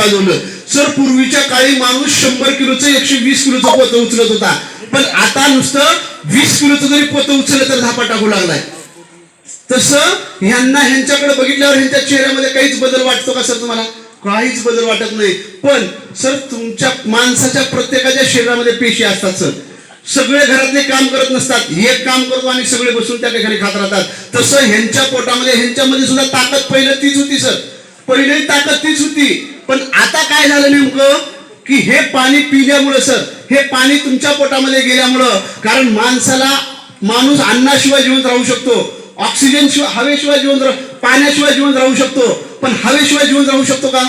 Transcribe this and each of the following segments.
पाजवलं. Sir पूर्वीच्या काळी माणूस शंभर किलोचं एकशे वीस किलोचं पत उचलत होता. पण आता नुसतं वीस किलोचं जरी पोतं उचललं तर धापा टाकू लागलाय. तसं ह्यांना ह्यांच्याकडे बघितल्यावर ह्यांच्या चेहऱ्यामध्ये काहीच बदल वाटतो का सर तुम्हाला? काहीच बदल वाटत नाही. पण सर तुमच्या माणसाच्या प्रत्येकाच्या शरीरामध्ये पेशी असतात सर. सगळे घरातले काम करत नसतात. एक काम करतो आणि सगळे बसून त्या ठिकाणी खात राहतात. तसं ह्यांच्या पोटामध्ये ह्यांच्यामध्ये सुद्धा ताकद पहिलं तीच होती सर. पहिली ताकद तीच होती. पण आता काय झालं नेमकं? की हे पाणी पिल्यामुळं सर हे पाणी तुमच्या पोटामध्ये गेल्यामुळं कारण माणसाला माणूस अन्नाशिवाय जिवंत राहू शकतो. ऑक्सिजन शिवाय हवेशिवाय जिवंत पाण्याशिवाय जिवंत राहू शकतो. पण हवेशिवाय जिवंत राहू शकतो का?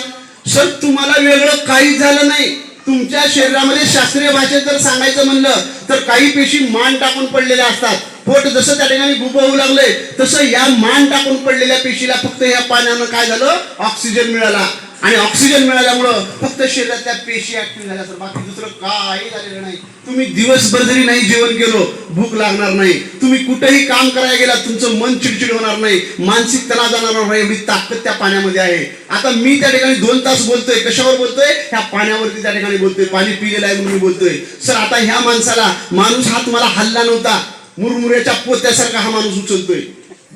सर तुम्हाला वेगळं काहीच झालं नाही. तुमच्या शरीरामध्ये शास्त्रीय भाषेत जर सांगायचं म्हणलं तर काही पेशी मान टाकून पडलेल्या असतात. पोट जसं त्या ठिकाणी गुप होऊ लागले तसं या मान टाकून पडलेल्या पेशीला फक्त या पाण्यानं काय झालं? ऑक्सिजन मिळाला. आणि ऑक्सिजन मिळाल्यामुळं फक्त शरीरातल्या पेशी ऍक्टिव्ह झाल्या तर बाकी दुसरं काही झालेलं नाही. तुम्ही दिवसभर जरी नाही जेवण केलो भूक लागणार नाही. तुम्ही कुठेही काम करायला गेला तुमचं मन चिडचिड होणार नाही. मानसिक तणाव जाणार नाही. एवढी ताकद त्या पाण्यामध्ये आहे. आता मी त्या ठिकाणी दोन तास बोलतोय. कशावर बोलतोय? ह्या पाण्यावरती त्या ठिकाणी बोलतोय. पाणी पिलेलं आहे म्हणून मी बोलतोय. सर आता ह्या माणसाला माणूस हा तुम्हाला हल्ला नव्हता. मुरमुऱ्याच्या पोत्यासारखा हा माणूस उचलतोय.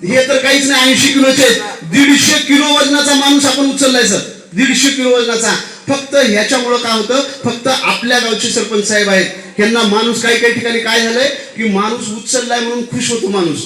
हे तर काहीच नाही. ऐंशी किलोचे दीडशे किलो वजनाचा माणूस आपण उचललाय सर. दीडशे किलो वजनाचा फक्त ह्याच्यामुळं काय होतं? फक्त आपल्या गावचे सरपंच साहेब आहेत. यांना माणूस काही काही ठिकाणी काय झालंय? की माणूस उचललाय म्हणून खुश होतो माणूस.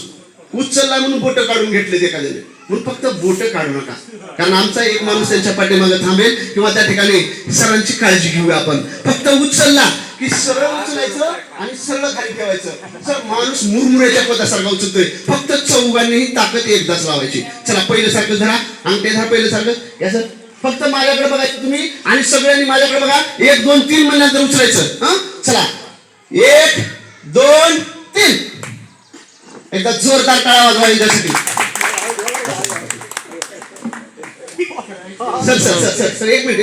उचललाय म्हणून बोट काढून घेतले एखाद्याने. म्हणून फक्त बोट काढू नका. कारण आमचा एक माणूस त्यांच्या पाठीमागे थांबेल किंवा त्या ठिकाणी सरांची काळजी घेऊया आपण. फक्त उचलला की सरळ उचलायचं आणि सरळ खाली ठेवायचं. सर माणूस मुरमुऱ्याच्या पदासारखा उचलतोय फक्त चौघांनीही ताकद एकदाच लावायची. चला पहिलं सारखं धरा अंगठे धरा पहिलं सारखं. या सर. फक्त माझ्याकडे बघायचं तुम्ही आणि सगळ्यांनी माझ्याकडे बघा. एक दोन तीन महिन्यानंतर उचलायचं. हा? चला. एक दोन तीन. एकदा जोरदार टाळा वाजवा याच्यासाठी. Sir sir sir sir sir एक मिनिट.